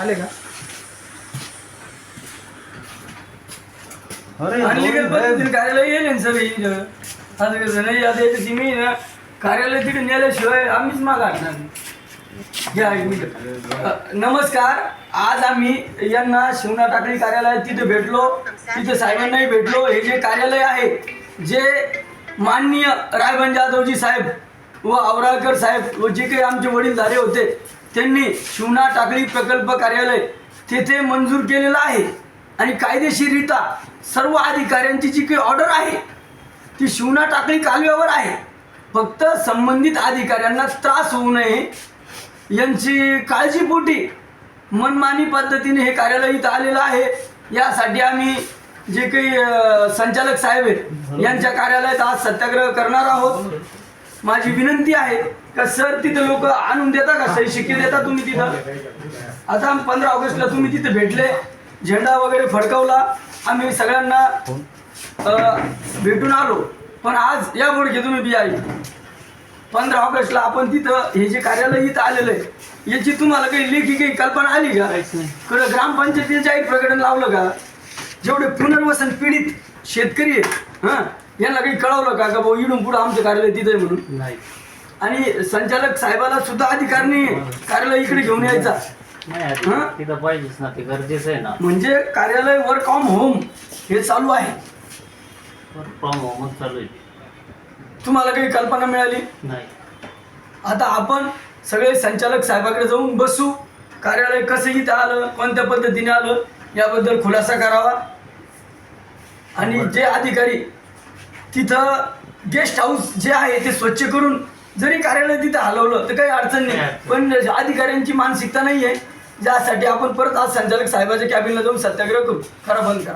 आले का? अरे अनलिगल पद्धतीने कार्यालय येईल ना सगळी इथं. असं कसं नाही आता याची मी ना कार्यालय तिथे नेल्याशिवाय आम्हीच मागणार नाही. घ्या एक मिनिट. अ, नमस्कार. आज आम्ही यांना शिवना टाकळी कार्यालयात तिथे भेटलो. तिथे साहेबांनाही भेटलो. हे जे कार्यालय आहे जे माननीय रायबन जाधवजी साहेब व आवराळकर साहेब व जे काही आमचे वडील झाले होते त्यांनी शिवना टाकळी प्रकल्प कार्यालय तेथे मंजूर केलेलं आहे. आणि कायदेशीररित्या सर्व अधिकाऱ्यांची जी काही ऑर्डर आहे ती शिवना टाकळी कालव्यावर आहे. फक्त संबंधित अधिकाऱ्यांना त्रास होऊ नये यांची काळजीपोटी मनमानी पद्धतीने हे कार्यालय इथं आलेलं आहे. यासाठी आम्ही जे काही संचालक साहेब आहेत यांच्या कार्यालयात आज सत्याग्रह करणार आहोत. माझी विनंती आहे का सर तिथे लोक आणून देता का? सही शिक्के देता तुम्ही तिथं? आता पंधरा ऑगस्टला तुम्ही तिथे भेटले झेंडा वगैरे फडकवला आम्ही सगळ्यांना भेटून आलो. पण आज या बोडके तुम्ही बी आई. पंधरा ऑगस्टला आपण तिथं हे जे कार्यालय इथं आलेलं आहे याची तुम्हाला काही लेखी काही कल्पना आली का? कडं ग्रामपंचायतीचं जाहीर प्रकटन लावलं का? जेवढे पुनर्वसन पीडित शेतकरी आहेत हां यांना काही कळवलं का? का भाऊ इडून पुढं आमचं कार्यालय तिथं आहे म्हणून? नाही. आणि संचालक साहेबाला सुद्धा अधिकार नाही कार्यालय इकडे घेऊन यायचा. नाही हं? आधी तिथं पाहिजेच ना ते गरजेचं आहे ना. म्हणजे कार्यालय वर्क फ्रॉम होम हे चालू आहे. फ्रॉम होमच चालू आहे. तुम्हाला काही कल्पना मिळाली? नाही. आता आपण सगळे संचालक साहेबाकडे जाऊन बसू. कार्यालय कसं इथं आलं कोणत्या पद्धतीने आलं याबद्दल खुलासा करावा. आणि जे अधिकारी तिथं गेस्ट हाऊस जे आहे ते स्वच्छ करून जरी कार्यालय तिथं हलवलं तर काही अडचण नाही. पण अधिकाऱ्यांची मानसिकता नाही आहे ज्यासाठी आपण परत आज संचालक साहेबाच्या कॅबिनला जाऊन सत्याग्रह करू. खरा बंद करा.